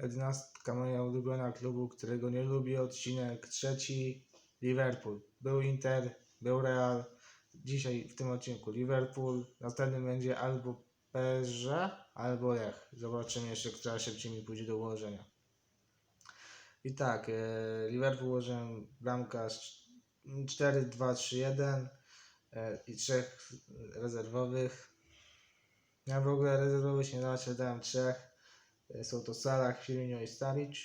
Jedenastka moja ulubiona klubu, którego nie lubię. Odcinek trzeci. Liverpool. Był Inter, był Real. Dzisiaj w tym odcinku Liverpool. Następnym będzie albo PSG, albo Lech. Zobaczymy jeszcze, która szybciej mi pójdzie do ułożenia. I tak, e, Liverpool ułożyłem bramkarz 4-2-3-1 e, i trzech rezerwowych. Ja w ogóle rezerwowych nie dałem trzech. E, Są to Salah, Firmino i Staric.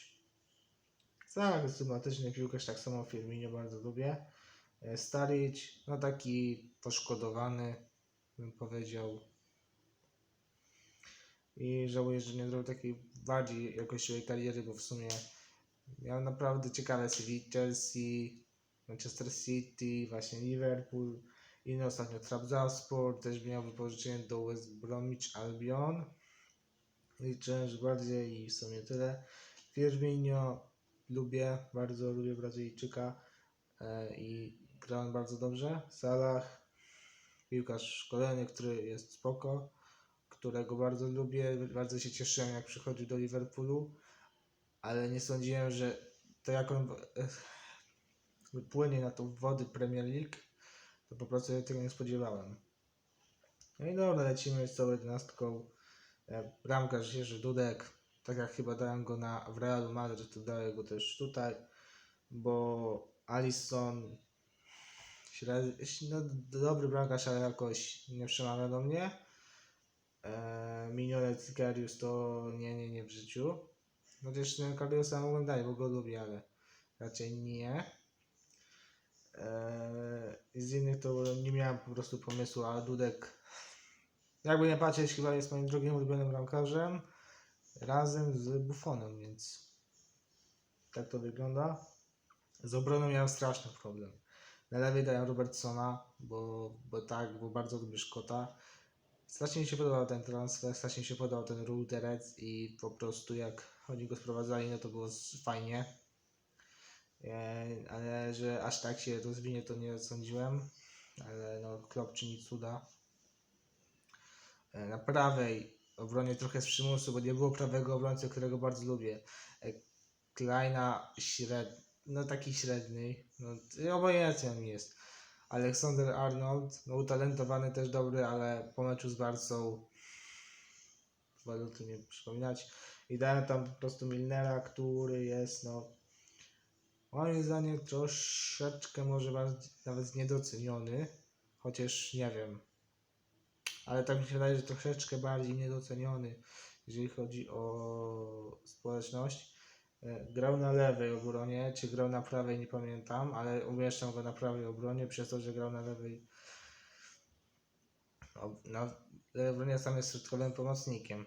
Salah jest sympatyczny piłkarz, tak samo Firmino bardzo lubię. E, Staric, no taki poszkodowany, bym powiedział. I żałuję, że nie zrobił takiej bardziej jakościowej kariery, bo w sumie miał naprawdę ciekawe CV. Chelsea, Manchester City, właśnie Liverpool. I no ostatnio Trabzonspor też miał wypożyczenie do West Bromwich Albion. Liczę, że bardziej i w sumie tyle. Firmino lubię, bardzo lubię Brazylijczyka e, i gra on bardzo dobrze. Salah, piłkarz szkolony, który jest spoko, którego bardzo lubię. Bardzo się cieszyłem jak przychodził do Liverpoolu, ale nie sądziłem, że to jak on e, wypłynie na tą wody Premier League, to po prostu ja tego nie spodziewałem. No i dobra, lecimy z całą jedenastką. E, Bramkarz Jerzy Dudek, tak jak chyba dałem go na, w Realu Madryt, to daję go też tutaj, bo Alisson no, dobry bramkarz, ale jakoś nie przemawia do mnie. E, Mignolet Karius to nie, nie, nie w życiu. No też ten Kariusa mogłem dać, bo go lubię, ale raczej nie. Eee, z innych to nie miałem po prostu pomysłu, a Dudek, jakby nie patrzeć, chyba jest moim drugim ulubionym bramkarzem razem z Buffonem, więc tak to wygląda. Z obroną miałem straszny problem. Na lewej dałem Robertsona, bo, bo tak, bo bardzo lubię Szkota. Strasznie mi się podobał ten transfer, strasznie mi się podobał ten Ruderec i po prostu jak oni go sprowadzali, no to było fajnie. E, ale że aż tak się rozwinie, to nie sądziłem. Ale no, Klopp czyni cuda. E, Na prawej obronie trochę z przymusu, bo nie było prawego obrońcy, którego bardzo lubię. E, Kleina średni, no taki średni, no obojętnie on jest. Aleksander Arnold, no utalentowany też dobry, ale po meczu z Barcą wolę tu nie przypominać. I dałem tam po prostu Milnera, który jest no moim zdaniem troszeczkę może nawet niedoceniony, chociaż nie wiem. Ale tak mi się wydaje, że troszeczkę bardziej niedoceniony, jeżeli chodzi o społeczność. E, Grał na lewej obronie, czy grał na prawej, nie pamiętam, ale umieszczam go na prawej obronie przez to, że grał na lewej. ob- Na lewej obronie sam jest środkowym pomocnikiem.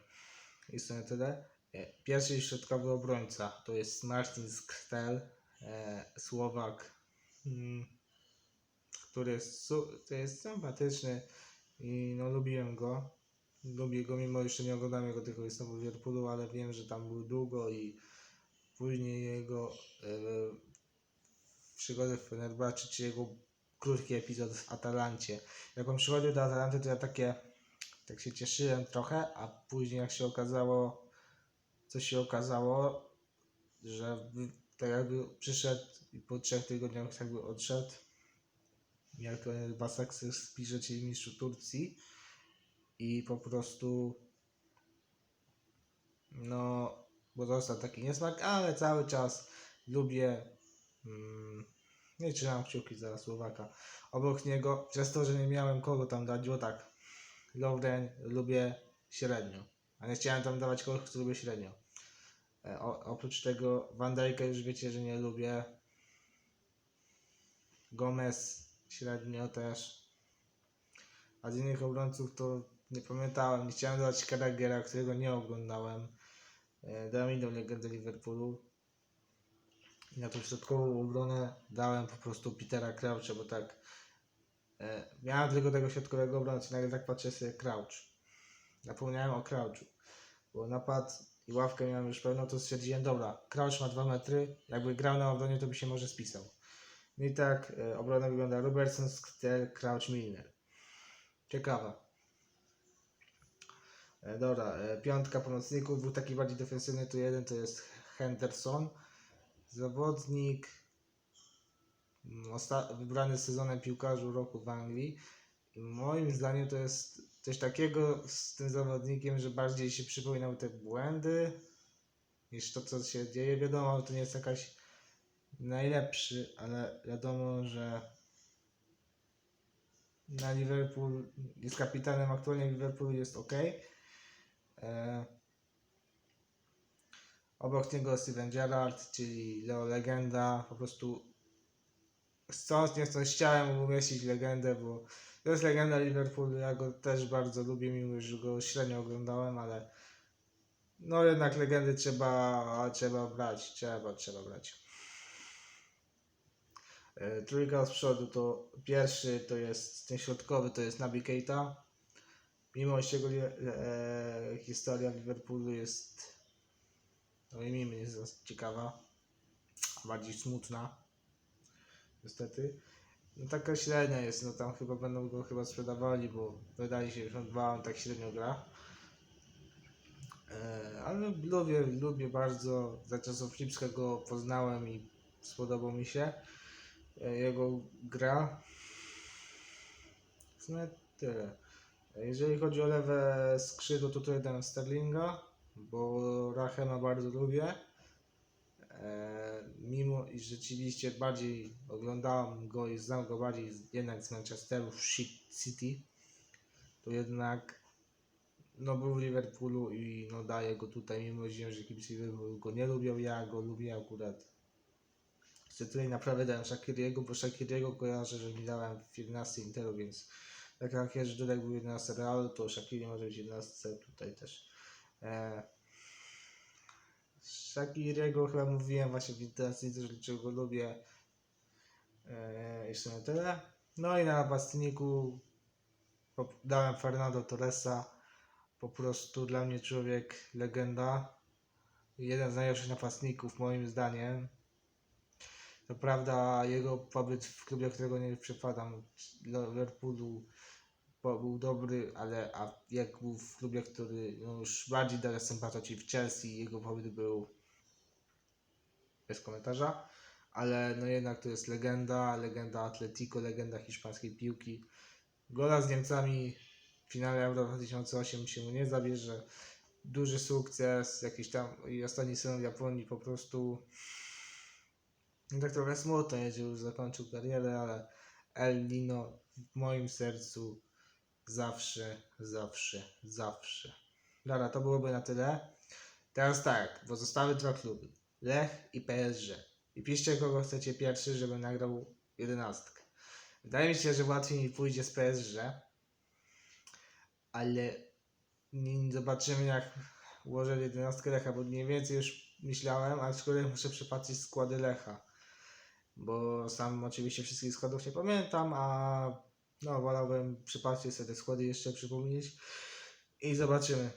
I sumie tyle. E, Pierwszy środkowy obrońca to jest Martin Skrtel, e, Słowak, mm, który jest, to jest sympatyczny i no lubiłem go. Lubię go, mimo jeszcze nie oglądam jego tylko jest w Liverpoolu, ale wiem, że tam był długo i później jego e, przygody w Fenerbahce, czy jego krótki epizod w Atalancie. Jak on przychodził do Atalanty, to ja takie, tak się cieszyłem trochę, a później jak się okazało, co się okazało, że tak jakby przyszedł i po trzech tygodniach jakby odszedł. Jak to Basaksehir pisze, czyli mistrzu Turcji i po prostu no, bo został taki niesmak, ale cały czas lubię mm, nie trzymam kciuki za Słowaka. Obok niego, przez to, że nie miałem kogo tam dać, bo tak, Lovren lubię średnio, a nie chciałem tam dawać kogoś, kto lubię średnio. E, O, oprócz tego Van Dijk'a już wiecie, że nie lubię. Gomez średnio też. A z innych obrońców to nie pamiętałem. Nie chciałem dać Carragera, którego nie oglądałem. E, Dałem inną legendę Liverpoolu. I na tą środkową obronę dałem po prostu Petera Croucha, bo tak e, miałem tylko tego środkowego obrońcy, nagle tak patrzę sobie Crouch. Zapomniałem o Crouchu, bo napad i ławkę miałem już pełną, to stwierdziłem, dobra, Crouch ma 2 metry, jakby grał na obronie, to by się może spisał. No i tak e, obrona wygląda Robertson, Sktel, Crouch, Milner. Ciekawa. E, dobra, e, piątka pomocników, był taki bardziej defensywny, tu jeden to jest Henderson. Zawodnik mm, wybrany sezonem piłkarzu roku w Anglii. I moim zdaniem to jest coś takiego z tym zawodnikiem, że bardziej się przypominały te błędy niż to, co się dzieje. Wiadomo, to nie jest jakaś najlepszy, ale wiadomo, że na Liverpool jest kapitanem aktualnie Liverpoolu jest ok. E, obok niego Steven Gerrard, czyli Leo Legenda, po prostu chcąc nie chcąc chciałem umieścić legendę, bo to jest legenda Liverpoolu, ja go też bardzo lubię, mimo że go średnio oglądałem, ale no jednak legendy trzeba, trzeba brać, trzeba, trzeba brać. E, Trójka z przodu to pierwszy to jest ten środkowy to jest Naby Keita. Mimo że jego e, historia Liverpoolu jest no i mimo jest ciekawa, bardziej smutna niestety. No taka średnia jest, no tam chyba będą go chyba sprzedawali, bo wydaje się, że on dwa on tak średnio gra. E, ale lubię, lubię bardzo, za czasów Lipskiego poznałem i spodobał mi się jego gra. W tyle. E, Jeżeli chodzi o lewe skrzydło, to tutaj dam Sterlinga, bo Rachema bardzo lubię. E, mimo iż rzeczywiście bardziej oglądałem go i znam go bardziej jednak z Manchesteru City, to jednak no był w Liverpoolu i no daję go tutaj, mimo że kibice Liverpoolu go nie lubią, ja go lubię akurat. Tutaj naprawdę dałem Shakiriego, bo Shakiriego kojarzę, że mi dałem w 11 Interu, więc tak jak Jerzy Dudek był 11 Realu, to Shakiri może być 11 tutaj też. E, Shakiriego chyba mówiłem właśnie w intencji, dlaczego go lubię. E, jeszcze na tyle. No i na napastniku dałem Fernando Torresa. Po prostu dla mnie człowiek legenda. Jeden z najlepszych napastników moim zdaniem. To prawda jego pobyt w klubie, którego nie przepadam, Liverpoolu, był dobry, ale a jak był w klubie, który no już bardziej daje sympatię, czyli w Chelsea, jego pobyt był bez komentarza, ale no jednak to jest legenda, legenda Atletico, legenda hiszpańskiej piłki. Gola z Niemcami w finale Euro 2008 się mu nie zabierze. Duży sukces, jakiś tam i ostatni sezon w Japonii po prostu no tak trochę smutno, jest, że już zakończył karierę, ale El Nino w moim sercu zawsze, zawsze, zawsze. Dobra, to byłoby na tyle. Teraz tak, pozostałe dwa kluby. Lech i PSG. I piszcie kogo chcecie pierwszy, żeby nagrał jedenastkę. Wydaje mi się, że łatwiej mi pójdzie z PSG, ale zobaczymy jak ułożę jedenastkę Lecha, bo mniej więcej już myślałem, aczkolwiek muszę przepatrzeć składy Lecha, bo sam oczywiście wszystkich składów nie pamiętam, a no wolałbym przypatrzeć sobie te składy jeszcze przypomnieć i zobaczymy.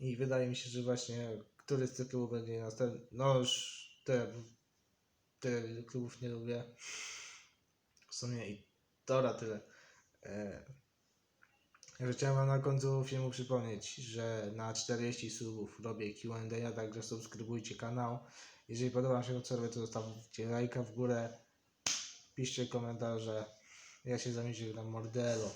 I wydaje mi się, że właśnie który z tych klubów będzie następny. No już tyle klubów nie lubię. W sumie i dobra tyle. E, ja chciałem wam na końcu filmu przypomnieć, że na 40 subów robię Q&A, także subskrybujcie kanał. Jeżeli podoba wam się to, co robię, to zostawcie lajka w górę. Piszcie komentarze. Ja się zamienię na Mordelo.